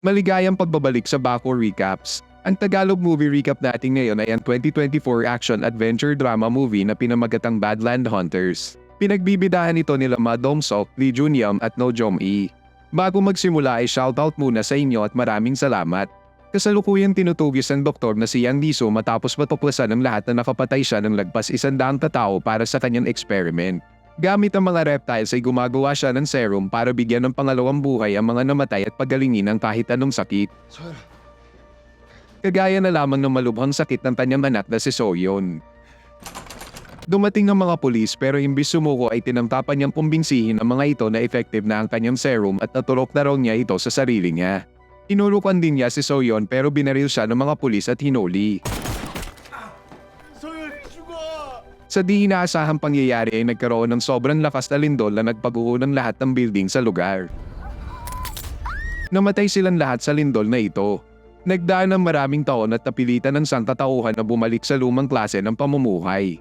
Maligayang pagbabalik sa Bako Recaps. Ang Tagalog movie recap natin ngayon ay ang 2024 action-adventure drama movie na pinamagatang Badland Hunters. Pinagbibidahan ito nila Madom Sok, Lee Junyam at No Jom E. Bago magsimula ay shoutout muna sa inyo at maraming salamat. Kasalukuyang tinutugis ng doktor na si Yang Liso matapos matuklasan ng lahat na nakapatay siya ng lagpas isandaang katao para sa kanyang experiment. Gamit ang mga reptiles ay gumagawa siya ng serum para bigyan ng pangalawang buhay ang mga namatay at pagalingin ng kahit anong sakit. Kagaya na lamang ng malubhang sakit ng tanyang anak na si Soyon. Dumating ang mga pulis pero imbis sumuko ay tinangtapan niyang pumbinsihin ang mga ito na effective na ang kanyang serum at natulok na niya ito sa sarili niya. Tinurukan din niya si Soyon pero binaril siya ng mga pulis at hinuli. Sa di inaasahang pangyayari ay nagkaroon ng sobrang lakas na lindol na nagpaguho ng lahat ng building sa lugar. Namatay silang lahat sa lindol na ito. Nagdaan ng maraming taon at napilitan ng sangkatauhan na bumalik sa lumang klase ng pamumuhay.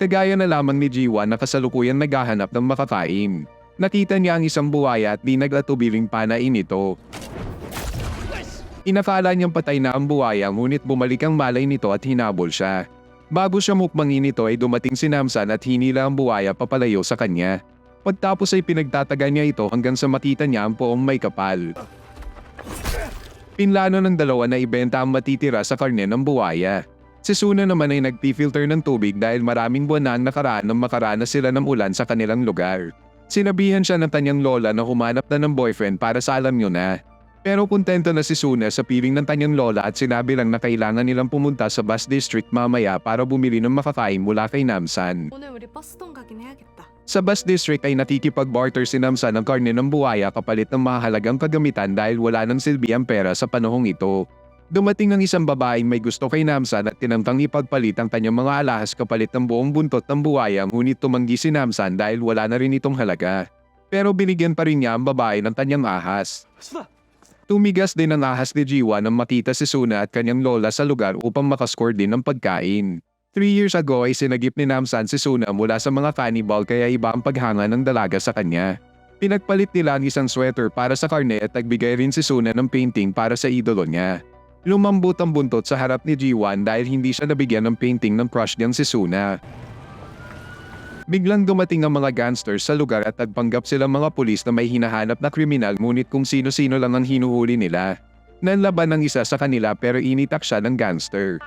Kagaya na lamang ni Jiwa na kasalukuyan naghahanap ng makakain. Nakita niya ang isang buwaya at di naglatubiling panain ito. Inakala niyang patay na ang buwaya ngunit bumalik ang malay nito at hinabol siya. Bago siya mukmangin nito ay dumating si Namsan at hinila ang buwaya papalayo sa kanya. Pagtapos ay pinagtataga niya ito hanggang sa makita niya ang poong may kapal. Pinlano ng dalawa na ibenta ang matitira sa karne ng buwaya. Si Suna naman ay nagpi-filter ng tubig dahil maraming buwan na ang nakaraan nang makaranas sila ng ulan sa kanilang lugar. Sinabihan siya ng kanyang lola na humanap na ng boyfriend para sa alam niyo na. Pero kontento na si Suna sa piling ng tanyang lola at sinabi lang na kailangan nilang pumunta sa bus district mamaya para bumili ng makakain mula kay Namsan. Sa bus district ay nakikipag-barter si Namsan ng karne ng buwaya kapalit ng mahalagang kagamitan dahil wala ng silbi ang pera sa panahong ito. Dumating ng isang babaeng may gusto kay Namsan at tinamtang ipagpalit ang kanyang mga alahas kapalit ng buong buntot ng buwaya ngunit tumanggi si Namsan dahil wala na rin itong halaga. Pero binigyan pa rin niya ang babae ng tanyang ahas. Tumigas din ang ahas ni Jiwa nang makita si Suna at kanyang lola sa lugar upang makascore din ng pagkain. Three years ago ay sinagip ni Namsan si Suna mula sa mga cannibal kaya iba ang paghanga ng dalaga sa kanya. Pinagpalit nila ang isang sweater para sa karne at nagbigay rin si Suna ng painting para sa idolo niya. Lumambot ang buntot sa harap ni Jiwan dahil hindi siya nabigyan ng painting ng crush niyang si Suna. Biglang dumating ang mga gangsters sa lugar at nagpanggap silang mga pulis na may hinahanap na kriminal ngunit kung sino-sino lang ang hinuhuli nila. Nanlaban ng isa sa kanila pero initak siya ng gangster.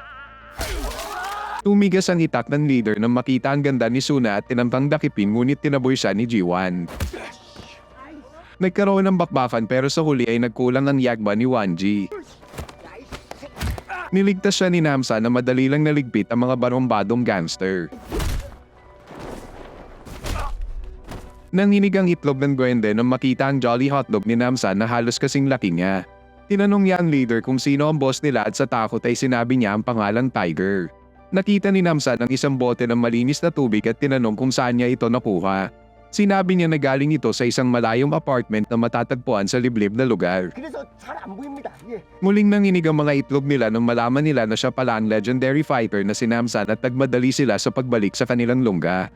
Tumigas ang itak ng leader nang makita ang ganda ni Suna at tinampang dakipin ngunit tinaboy siya ni Jiwan. Nagkaroon ng bakbakan pero sa huli ay nagkulang ang yagba ni Wanji. Niligtas siya ni Namsa na madali lang naligpit ang mga barombadong gangster. Nanginig ang itlog ng Gwende nang makita ang Jolly Hotdog ni Namsan na halos kasing laki niya. Tinanong niya ang leader kung sino ang boss nila at sa takot ay sinabi niya ang pangalan Tiger. Nakita ni Namsan ang isang bote ng malinis na tubig at tinanong kung saan niya ito nakuha. Sinabi niya na galing ito sa isang malayong apartment na matatagpuan sa liblib na lugar. Muling nanginig ang mga itlog nila nang malaman nila na siya pala ang legendary fighter na sinamsan at nagmadali sila sa pagbalik sa kanilang lungga.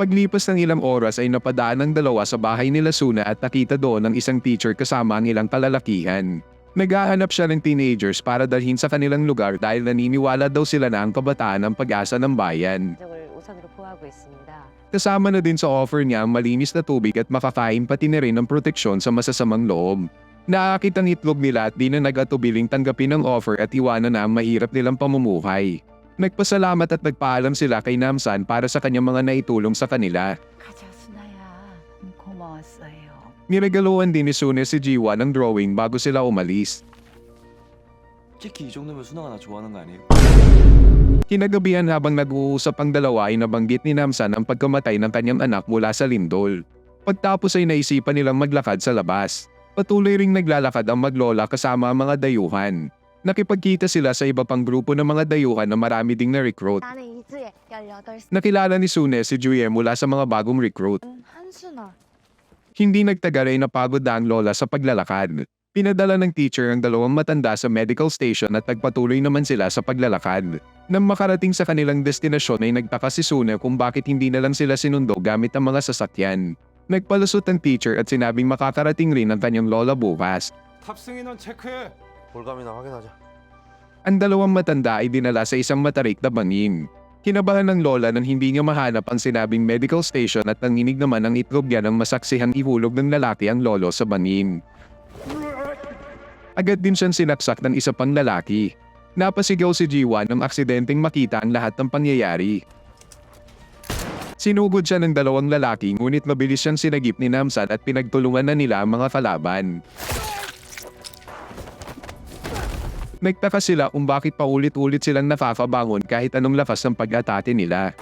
Paglipas ng ilang oras ay napadaan ang dalawa sa bahay nila Suna at nakita doon ang isang teacher kasama ang ilang kalalakihan. Naghahanap siya ng teenagers para dalhin sa kanilang lugar dahil naniniwala daw sila na ang kabataan ang pag-asa ng bayan. Kasama na din sa offer niya ang malinis na tubig at makakain pati na rin ng proteksyon sa masasamang loob. Naakit ang itlog nila at di na nag tanggapin ang offer at iwanan na ang mahirap nilang pamumuhay. Nagpasalamat at nagpaalam sila kay Namsan para sa kanyang mga naitulong sa kanila. Niregaluan din ni Sune si Jiwa ng drawing bago sila umalis. Kinagabihan habang nag-uusap ang dalawa ay nabanggit ni Namsan ang pagkamatay ng kanyang anak mula sa lindol. Pagtapos ay naisipan nilang maglakad sa labas. Patuloy ring naglalakad ang maglola kasama ang mga dayuhan. Nakipagkita sila sa iba pang grupo ng mga dayuhan na marami ding na-recruit. 나는 이즈에 18살 Nakilala ni Sune si Juye mula sa mga bagong recruit. 한순아. Hindi nagtagal ay napagod na ang lola sa paglalakad. Pinadala ng teacher ang dalawang matanda sa medical station at nagpatuloy naman sila sa paglalakad. Nang makarating sa kanilang destinasyon ay nagtaka si Suna kung bakit hindi na lang sila sinundo gamit ang mga sasakyan. Nagpalusot ang teacher at sinabing makakarating rin ang kanyang lola bukas. 탑승 인원 체크해. 볼감이나 확인하자. Ang dalawang matanda ay dinala sa isang matarik na bangin. Kinabahan ng lola nang hindi niya mahanap ang sinabing medical station at nanginig naman ang itlog niya ng masaksihang ihulog ng lalaki ang lolo sa bangin. Agad din siyang sinaksak ng isa pang lalaki. Napasigaw si Jiwa nang aksidenteng makita ang lahat ng pangyayari. Sinugod siya ng dalawang lalaki ngunit mabilis siyang sinagip ni Namsan at pinagtulungan na nila ang mga kalaban. Nagtaka sila kung bakit paulit-ulit silang nakakabangon kahit anong lakas ng pag-atake nila.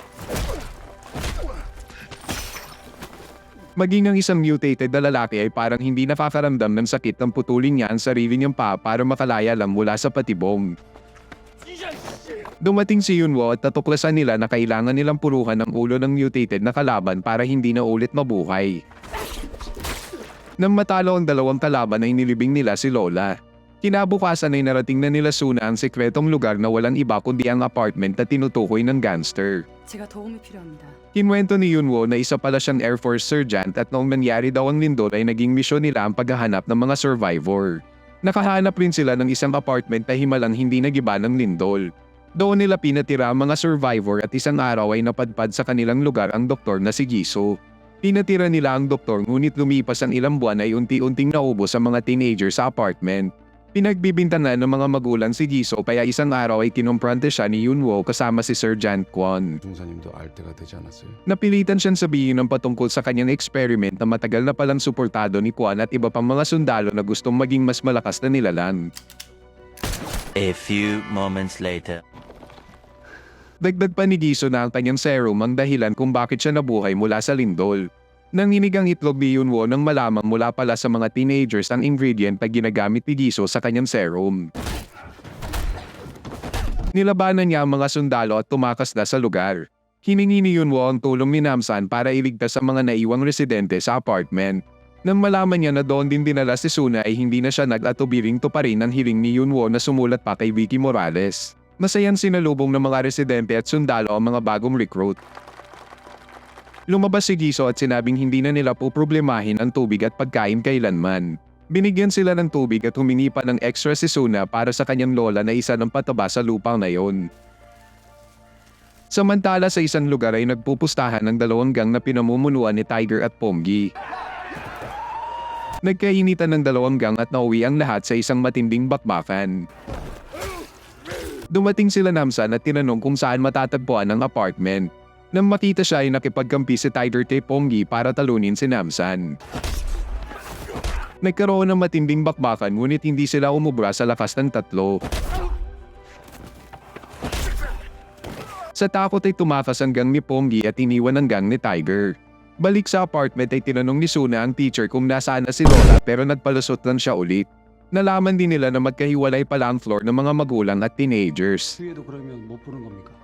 Maging ang isang mutated na lalaki ay parang hindi nakakaramdam ng sakit ng putulin niya ang sarili niyang paa para makalaya lang mula sa patibong. Dumating si Yunwo at natuklasan nila na kailangan nilang puruhan ang ulo ng mutated na kalaban para hindi na ulit mabuhay. Nang matalo ang dalawang kalaban ay nilibing nila si Lola. Kinabukasan ay narating na nila Suna ang sekretong lugar na walang iba kundi ang apartment na tinutukoy ng gangster. Kinwento ni Yunwo na isa pala siyang Air Force Sergeant at noong nangyari daw ang lindol ay naging misyon nila ang paghahanap ng mga survivor. Nakahanap rin sila ng isang apartment na himalang hindi nagiba ng lindol. Doon nila pinatira ang mga survivor at isang araw ay napadpad sa kanilang lugar ang doktor na si Jisoo. Pinatira nila ang doktor ngunit lumipas ang ilang buwan ay unti-unting naubos ang mga teenager sa apartment. Pinagbibintangan ng mga magulang si Jisoo kaya isang araw ay kinumpronte siya ni Yunwo kasama si Sir Jan Kwon. Napilitan siyang sabihin ng patungkol sa kanyang experiment na matagal na palang suportado ni Kwon at iba pang mga sundalo na gustong maging mas malakas na nilalang. A few moments later. Dagdag pa ni Jisoo na ang kanyang serum ang dahilan kung bakit siya nabuhay mula sa lindol. Nanginig ang itlog ni Yunwo nang malamang mula pala sa mga teenagers ang ingredient na ginagamit ni Giso sa kanyang serum. Nilabanan niya ang mga sundalo at tumakas na sa lugar. Hiningi ni Yunwo ang tulong ni Namsan para iligtas ang mga naiwang residente sa apartment. Nang malaman niya na doon din dinala si Suna ay hindi na siya nag-atubiring tuparin ang hiling ni Yunwo na sumulat pa kay Vicky Morales. Masayan sinalubong ng mga residente at sundalo ang mga bagong recruit. Lumabas si Giso at sinabing hindi na nila poproblemahin ang tubig at pagkain kailanman. Binigyan sila ng tubig at humingi pa ng extra si Suna para sa kanyang lola na isa ng pataba sa lupang na yon. Samantala sa isang lugar ay nagpupustahan ng dalawang gang na pinamumunuan ni Tiger at Pomgi. Nagkainitan ng dalawang gang at nauwi ang lahat sa isang matinding bakbakan. Dumating sila Namsan at tinanong kung saan matatagpuan ang apartment. Nang makita siya ay nakipagkampi si Tiger kay Pomgi para talunin si Namsan. Nagkaroon ng matinding bakbakan ngunit hindi sila umubra sa lakas ng tatlo. Sa takot ay tumakas ang gang ni Pomgi at iniwan ang gang ni Tiger. Balik sa apartment ay tinanong ni Suna ang teacher kung nasaan na si Lola pero nagpalusot lang siya ulit. Nalaman din nila na magkahiwalay pala ang floor ng mga magulang at teenagers.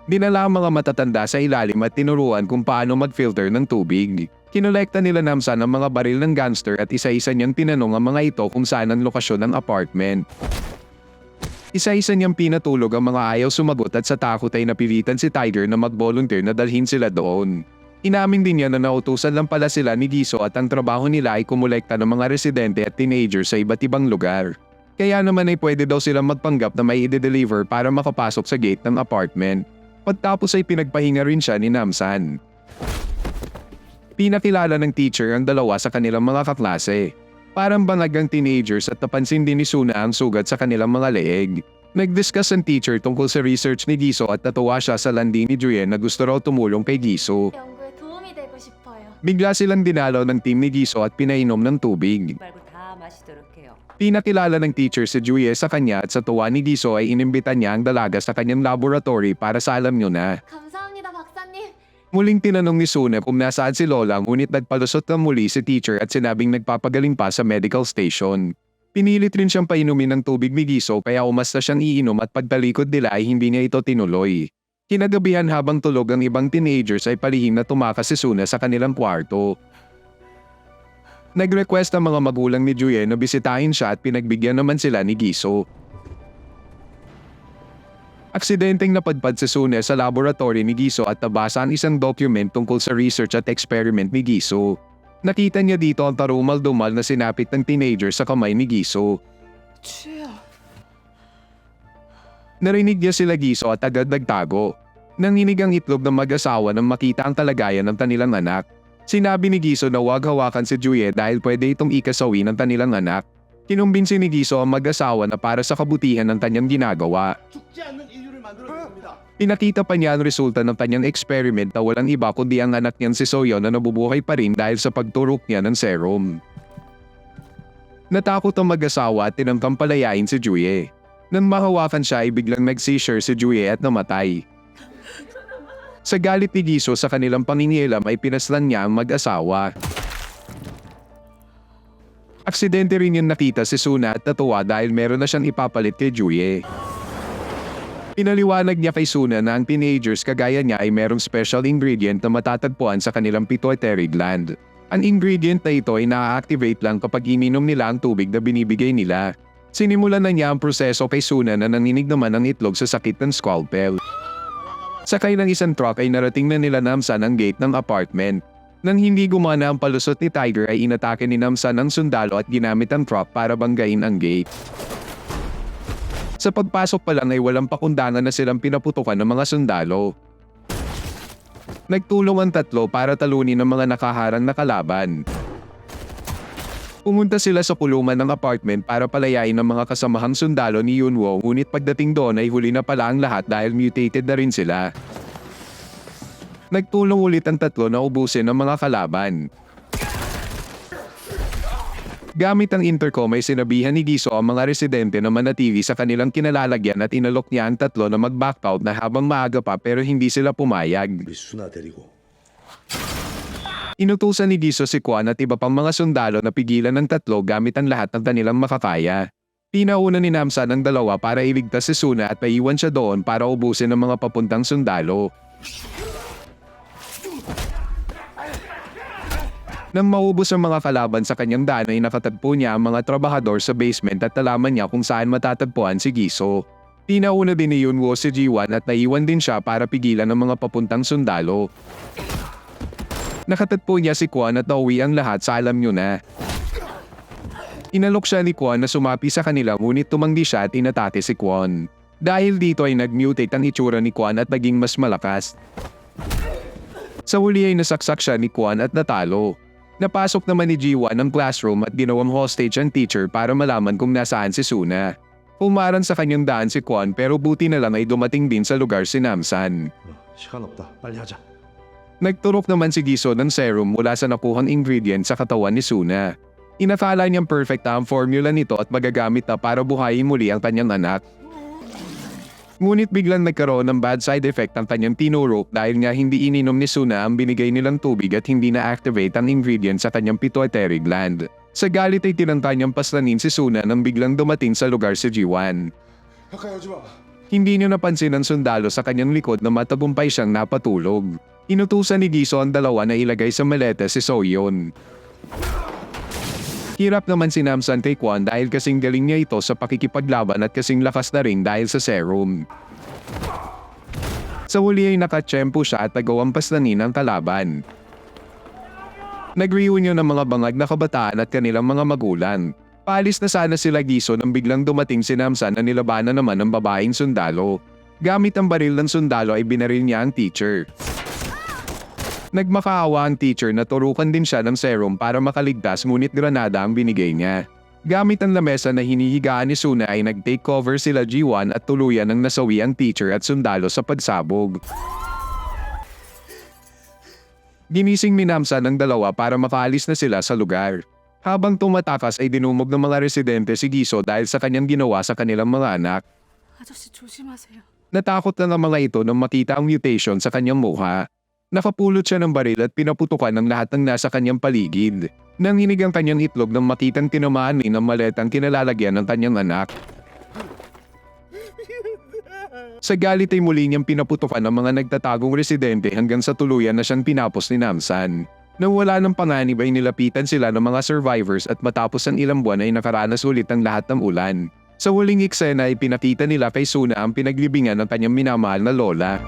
Dinala ang mga matatanda sa ilalim at tinuruan kung paano mag-filter ng tubig. Kinolekta nila namsa ng mga baril ng gangster at isa-isa niyang tinanong ang mga ito kung saan ang lokasyon ng apartment. Isa-isa niyang pinatulog ang mga ayaw sumagot at sa takot ay napilitan si Tiger na mag-volunteer na dalhin sila doon. Inamin din niya na nautusan lang pala sila ni Giso at ang trabaho nila ay kumulekta ng mga residente at teenagers sa iba't ibang lugar. Kaya naman ay pwede daw silang magpanggap na may i-deliver para makapasok sa gate ng apartment. Pagtapos ay pinagpahinga rin siya ni Namsan. Pinakilala ng teacher ang dalawa sa kanilang mga kaklase. Parang bangagang teenagers at napansin din ni Suna ang sugat sa kanilang mga leeg. Nag-discuss ang teacher tungkol sa research ni Giso at natuwa siya sa landi ni Juyen na gusto raw tumulong kay Giso. Bigla silang dinalaw ng team ni Giso at pinainom ng tubig. Pinakilala ng teacher si Juye sa kanya at sa tuwa ni Giso ay inimbita niya ang dalaga sa kanyang laboratory para sa alam nyo na. Muling tinanong ni Suna kung nasaan si Lola ngunit nagpalusot na muli si teacher at sinabing nagpapagaling pa sa medical station. Pinilit rin siyang painumin ng tubig ni Giso kaya umasta siyang iinom at pagtalikod nila ay hindi niya ito tinuloy. Kinagabihan habang tulog ang ibang teenagers ay palihim na tumakas si Suna sa kanilang kwarto. Nag-request ang mga magulang ni Juye na bisitahin siya at pinagbigyan naman sila ni Giso. Aksidenteng napadpad si Sune sa laboratory ni Giso at nabasa ang isang document tungkol sa research at experiment ni Giso. Nakita niya dito ang tarumal-dumal na sinapit ng teenager sa kamay ni Giso. Narinig niya sila giso at agad nagtago. Nanginig ang itlog ng mag-asawa nang makita ang talagayan ng tanilang anak. Sinabi ni Giso na huwag hawakan si Juye dahil pwede itong ikasawi ng tanilang anak. Kinumbinsi ni Giso ang mag-asawa na para sa kabutihan ng tanyang ginagawa. Pinakita pa niya ang resulta ng tanyang experiment na walang iba kundi ang anak niyan si Soyo na nabubuhay pa rin dahil sa pagturok niya ng serum. Natakot ang mag-asawa at tinangkang palayain si Juye. Nang mahawakan siya ay biglang nag-seizure si Juye at namatay. Sa galit ni Giso sa kanilang pangingialam ay pinaslan niya ang mag-asawa. Aksidente rin yung nakita si Suna at natuwa dahil meron na siyang ipapalit kay Juye. Pinaliwanag niya kay Suna na ang teenagers kagaya niya ay merong special ingredient na matatagpuan sa kanilang pituitary gland. Ang ingredient na ito ay na-activate lang kapag ininom nila ang tubig na binibigay nila. Sinimulan na niya ang proseso kay Suna na nanginig naman ang itlog sa sakit ng scalpel. Sakay ng isang truck ay narating na nila Namsan ang gate ng apartment. Nang hindi gumana ang palusot ni Tiger ay inatake ni Namsan ang sundalo at ginamit ang truck para banggain ang gate. Sa pagpasok pa lang ay walang pakundangan na silang pinaputukan ng mga sundalo. Nagtulong ang tatlo para talunin ang mga nakaharang na kalaban. Pumunta sila sa pulungan ng apartment para palayain ng mga kasamahang sundalo ni Yunwo ngunit pagdating doon ay huli na pala ang lahat dahil mutated na rin sila. Nagtulong ulit ang tatlo na ubusin ang mga kalaban. Gamit ang intercom ay sinabihan ni Giso ang mga residente na manatili sa kanilang kinalalagyan at inalok niya ang tatlo na mag-back out na habang maaga pa pero hindi sila pumayag. Inutusan ni Giso si Kwan at iba pang mga sundalo na pigilan ng tatlo gamit ang lahat ng kanilang makakaya. Pinauna ni Namsa ng dalawa para iligtas si Suna at paiwan siya doon para ubusin ang mga papuntang sundalo. Nang maubos ang mga kalaban sa kanyang daan ay nakatagpo niya ang mga trabahador sa basement at nalaman niya kung saan matatagpuan si Giso. Pinauna din ni Yunwo si Jiwan at naiwan din siya para pigilan ang mga papuntang sundalo. Nakatatpo niya si Kwan at nauwi ang lahat sa alam niyo na. Inalok siya ni Kwan na sumapi sa kanila ngunit tumanggi siya at inatake si Kwan. Dahil dito ay nag-mutate ang itsura ni Kwan at naging mas malakas. Sa huli ay nasaksak siya ni Kwan at natalo. Napasok naman ni Jiwa ng classroom at ginawang hostage ang teacher para malaman kung nasaan si Suna. Pumaran sa kanyang daan si Kwan pero buti na lang ay dumating din sa lugar si Namsan. 어, 시간 없다 빨리 하자 Nagturok naman si Giso ng serum mula sa nakuhang ingredient sa katawan ni Suna. Inakala niyang perfect ang formula nito at magagamit na para buhayin muli ang kanyang anak. Ngunit biglang nagkaroon ng bad side effect ang kanyang tinuro dahil nga hindi ininom ni Suna ang binigay nilang tubig at hindi na-activate ang ingredient sa kanyang pituitary gland. Sa galit ay tinanta niyang paslanin si Suna nang biglang dumating sa lugar si Jiwan. Hindi niyo napansin ang sundalo sa kanyang likod na matagumpay siyang napatulog. Inutusan ni Giso ang dalawa na ilagay sa maleta si Soyeon. Hirap naman si Namsan kay Kwan dahil kasing galing niya ito sa pakikipaglaban at kasing lakas na rin dahil sa serum. Sa huli ay nakatsyempo siya at nagawang paslanin ang kalaban. Nag-reunion ng mga bangag na kabataan at kanilang mga magulang. Paalis na sana sila Giso nang biglang dumating si Namsan na nilabanan naman ng babaeng sundalo. Gamit ang baril ng sundalo ay binaril niya ang teacher. Nagmakaawa ang teacher na turukan din siya ng serum para makaligtas ngunit granada ang binigay niya. Gamit ang lamesa na hinihigaan ni Suna ay nag-take cover sila G1 at tuluyan ng nasawi ang teacher at sundalo sa pagsabog. Ginising minamsa ng dalawa para makaalis na sila sa lugar. Habang tumatakas ay dinumog ng mga residente si Giso dahil sa kanyang ginawa sa kanilang mga anak. Natakot na ng mga ito nang makita ang mutation sa kanyang mukha. Nakapulot siya ng baril at pinaputukan ng lahat ng nasa kanyang paligid. Nanginig ang kanyang itlog nang makitang tinamaan ni ng maletang kinalalagyan ng kanyang anak. Sa galit ay muli niyang pinaputukan ang mga nagtatagong residente hanggang sa tuluyan na siyang pinapos ni Namsan. Nang wala ng panganib ay nilapitan sila ng mga survivors at matapos ang ilang buwan ay nakaranas ulit ang lahat ng ulan. Sa huling eksena ay pinakita nila kay Suna ang pinaglibingan ng kanyang minamahal na lola.